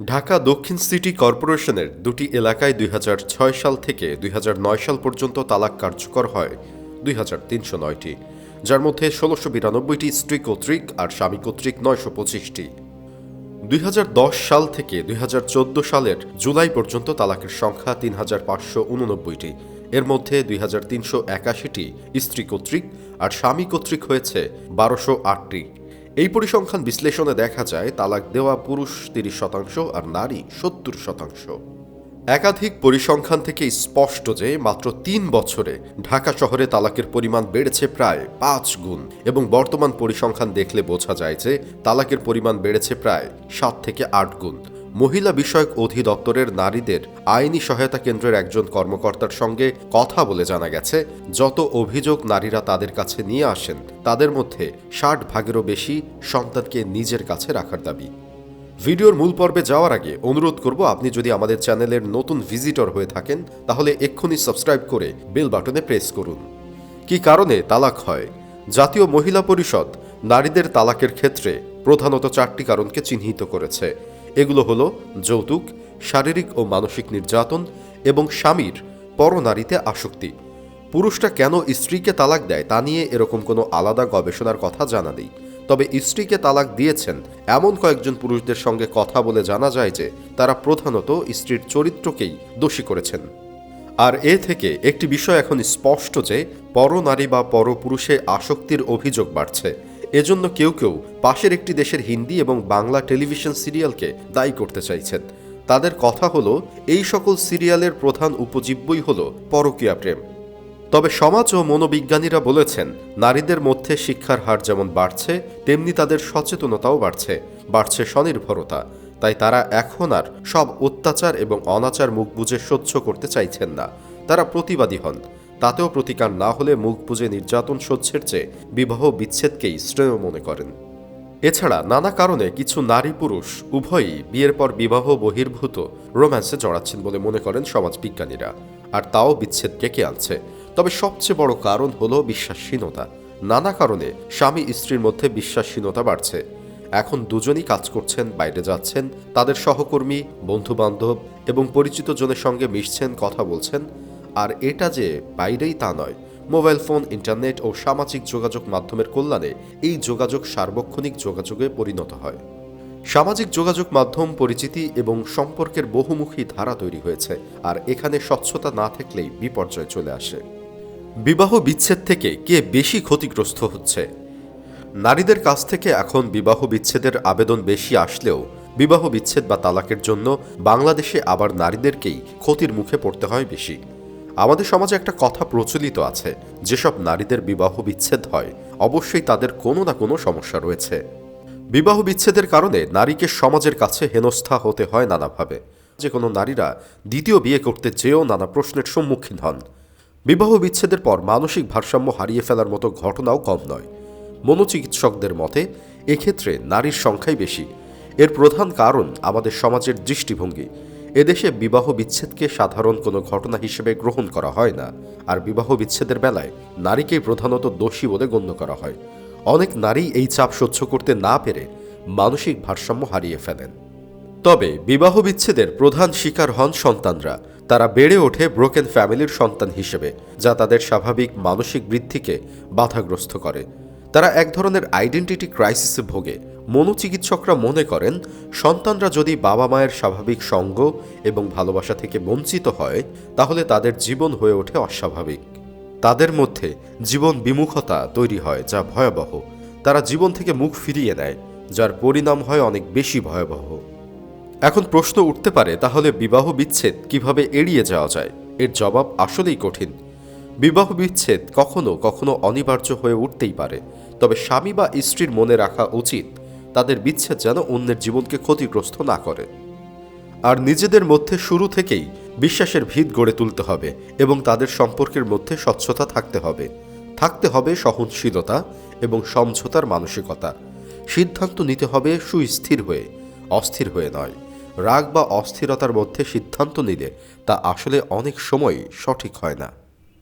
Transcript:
ঢাকা দক্ষিণ সিটি কর্পোরেশনের দুটি এলাকায় দুই হাজার ছয় সাল থেকে দুই হাজার নয় সাল পর্যন্ত তালাক কার্যকর হয়, দুই হাজার তিনশো নয়টি, যার মধ্যে ষোলোশো বিরানব্বইটি স্ত্রী কর্তৃক আর স্বামী কর্তৃক নয়শো পঁচিশটি। দুই হাজার দশ সাল থেকে দুই হাজার চোদ্দ সালের জুলাই পর্যন্ত তালাকের সংখ্যা তিন হাজার পাঁচশো উননব্বইটি। এর মধ্যে দুই হাজার তিনশো একাশিটি স্ত্রী কর্তৃক আর স্বামী কর্তৃক হয়েছে বারোশো আটটি। এই পরিসংখ্যান বিশ্লেষণে দেখা যায়, তালাক দেওয়া পুরুষ তিরিশ শতাংশ আর নারী সত্তর শতাংশ। একাধিক পরিসংখ্যান থেকে স্পষ্ট যে, মাত্র তিন বছরে ঢাকা শহরে তালাকের পরিমাণ বেড়েছে প্রায় পাঁচ গুণ এবং বর্তমান পরিসংখ্যান দেখলে বোঝা যায় যে, তালাকের পরিমাণ বেড়েছে প্রায় সাত থেকে আট গুণ। মহিলা বিষয়ক অধিদপ্তরের নারীদের আইনি সহায়তা কেন্দ্রের একজন কর্মকর্তার সঙ্গে কথা বলে জানা গেছে, যত অভিযোগ নারীরা তাদের কাছে নিয়ে আসেন, তাদের মধ্যে ষাট ভাগেরও বেশি সন্তানকে নিজের কাছে রাখার দাবি। ভিডিওর মূল পর্বে যাওয়ার আগে অনুরোধ করব, আপনি যদি আমাদের চ্যানেলের নতুন ভিজিটর হয়ে থাকেন, তাহলে এক্ষুনি সাবস্ক্রাইব করে বেল বাটনে প্রেস করুন। কি কারণে তালাক হয়? জাতীয় মহিলা পরিষদ নারীদের তালাকের ক্ষেত্রে প্রধানত চারটি কারণকে চিহ্নিত করেছে। এগুলো হলো যৌতুক, শারীরিক ও মানসিক নির্যাতন এবং স্বামীর পরনারীতে আসক্তি। পুরুষটা কেন স্ত্রীকে তালাক দেয় তা নিয়ে এরকম কোনো আলাদা গবেষণার কথা জানা নেই। তবে স্ত্রীকে তালাক দিয়েছেন এমন কয়েকজন পুরুষদের সঙ্গে কথা বলে জানা যায় যে তারা প্রধানত স্ত্রীর চরিত্রকেই দোষী করেছেন। আর এ থেকে একটি বিষয় এখন স্পষ্ট যে পরনারী বা পরপুরুষে আসক্তির অভিযোগ বাড়ছে। এজন্য কেউ কেউ পাশের একটি দেশের হিন্দি এবং বাংলা টেলিভিশন সিরিয়ালকে দায়ী করতে চাইছেন। তাদের কথা হলো, এই সকল সিরিয়ালের প্রধান উপজীব্যই হলো পরকীয়া প্রেম। তবে সমাজ ও মনোবিজ্ঞানীরা বলেছেন, নারীদের মধ্যে শিক্ষার হার যেমন বাড়ছে, তেমনি তাদের সচেতনতাও বাড়ছে বাড়ছে স্বনির্ভরতা। তাই তারা এখন আর সব অত্যাচার এবং অনাচার মুখ বুঝে সহ্য করতে চাইছেন না। তারা প্রতিবাদী হন। তাতেও প্রতিকার না হলে মুখ বুঝে নির্যাতন সহ্যের চেয়ে বিবাহ বিচ্ছেদকেই শ্রেয় মনে করেন। এছাড়া নানা কারণে কিছু নারী পুরুষ উভয়ই বিয়ের পর বিবাহ বহির্ভূত রোম্যান্সে জড়াচ্ছেন বলে মনে করেন সমাজবিজ্ঞানীরা। আর তাও বিচ্ছেদ ডেকে আনছে তবে সবচেয়ে বড় কারণ হলো বিশ্বাসহীনতা। নানা কারণে স্বামী স্ত্রীর মধ্যে বিশ্বাসহীনতা বাড়ছে। এখন দুজনই কাজ করছেন, বাইরে যাচ্ছেন, তাদের সহকর্মী বন্ধু বান্ধব এবং পরিচিত জনের সঙ্গে মিশছেন, কথা বলছেন। আর এটা যে বাইরেই তা নয়। মোবাইল ফোন, ইন্টারনেট ও সামাজিক যোগাযোগ মাধ্যমের কল্যাণে এই যোগাযোগ সার্বক্ষণিক যোগাযোগে পরিণত হয়। সামাজিক যোগাযোগ মাধ্যম, পরিচিতি এবং সম্পর্কের বহুমুখী ধারা তৈরি হয়েছে আর এখানে স্বচ্ছতা না থাকলেই বিপর্যয় চলে আসে। বিবাহ বিচ্ছেদ থেকে কে বেশি ক্ষতিগ্রস্ত হচ্ছে? নারীদের কাছ থেকে এখন বিবাহ বিচ্ছেদের আবেদন বেশি আসলেও বিবাহ বিচ্ছেদ বা তালাকের জন্য বাংলাদেশে আবার নারীদেরকেই ক্ষতির মুখে পড়তে হয় বেশি। আমাদের সমাজে একটা কথা প্রচলিত আছে, যেসব নারীদের বিবাহ বিচ্ছেদ হয়, অবশ্যই তাদের কোনো না কোনো সমস্যা রয়েছে। বিবাহ বিচ্ছেদের কারণে নারীকে সমাজের কাছে হেনস্থা হতে হয় নানাভাবে। যে কোনো নারীরা দ্বিতীয় বিয়ে করতে চেয়েও নানা প্রশ্নের সম্মুখীন হন। বিবাহ বিচ্ছেদের পর মানসিক ভারসাম্য হারিয়ে ফেলার মতো ঘটনাও কম নয়। মনোচিকিৎসকদের মতে, এক্ষেত্রে নারীর সংখ্যাই বেশি। এর প্রধান কারণ আমাদের সমাজের দৃষ্টিভঙ্গি। এদেশে বিবাহ বিচ্ছেদকে সাধারণ কোনো ঘটনা হিসেবে গ্রহণ করা হয় না, আর বিবাহ বিচ্ছেদের বেলায় নারীকেই প্রধানত দোষী বলে গণ্য করা হয়। অনেক নারী এই চাপ সহ্য করতে না পেরে মানসিক ভারসাম্য হারিয়ে ফেলেন। তবে বিবাহ বিচ্ছেদের প্রধান শিকার হন সন্তানরা। তারা বেড়ে ওঠে ব্রোকেন ফ্যামিলির সন্তান হিসেবে, যা তাদের স্বাভাবিক মানসিক বৃদ্ধিকে বাধাগ্রস্ত করে। তারা এক ধরনের আইডেন্টিটি ক্রাইসিসে ভোগে মনোচিকিৎসকরা মনে করেন, সন্তানরা যদি বাবা মায়ের স্বাভাবিক সঙ্গ এবং ভালোবাসা থেকে বঞ্চিত হয়, তাহলে তাদের জীবন হয়ে ওঠে অস্বাভাবিক। তাদের মধ্যে জীবন বিমুখতা তৈরি হয় যা ভয়াবহ। তারা জীবন থেকে মুখ ফিরিয়ে নেয়, যার পরিণাম হয় অনেক বেশি ভয়াবহ। এখন প্রশ্ন উঠতে পারে, তাহলে বিবাহ বিচ্ছেদ কীভাবে এড়িয়ে যাওয়া যায়? এর জবাব আসলেই কঠিন। বিবাহ বিচ্ছেদ কখনো কখনো অনিবার্য হয়ে উঠতেই পারে, তবে স্বামী বা স্ত্রীর মনে রাখা উচিত তাদের বিচ্ছেদ যেন অন্যের জীবনকে ক্ষতিগ্রস্ত না করে। আর নিজেদের মধ্যে শুরু থেকেই বিশ্বাসের ভিত গড়ে তুলতে হবে এবং তাদের সম্পর্কের মধ্যে স্বচ্ছতা থাকতে হবে। থাকতে হবে সহনশীলতা এবং সমঝোতার মানসিকতা। সিদ্ধান্ত নিতে হবে সুস্থির হয়ে, অস্থির হয়ে নয়। রাগ বা অস্থিরতার মধ্যে সিদ্ধান্ত নিলে তা আসলে অনেক সময় সঠিক হয় না।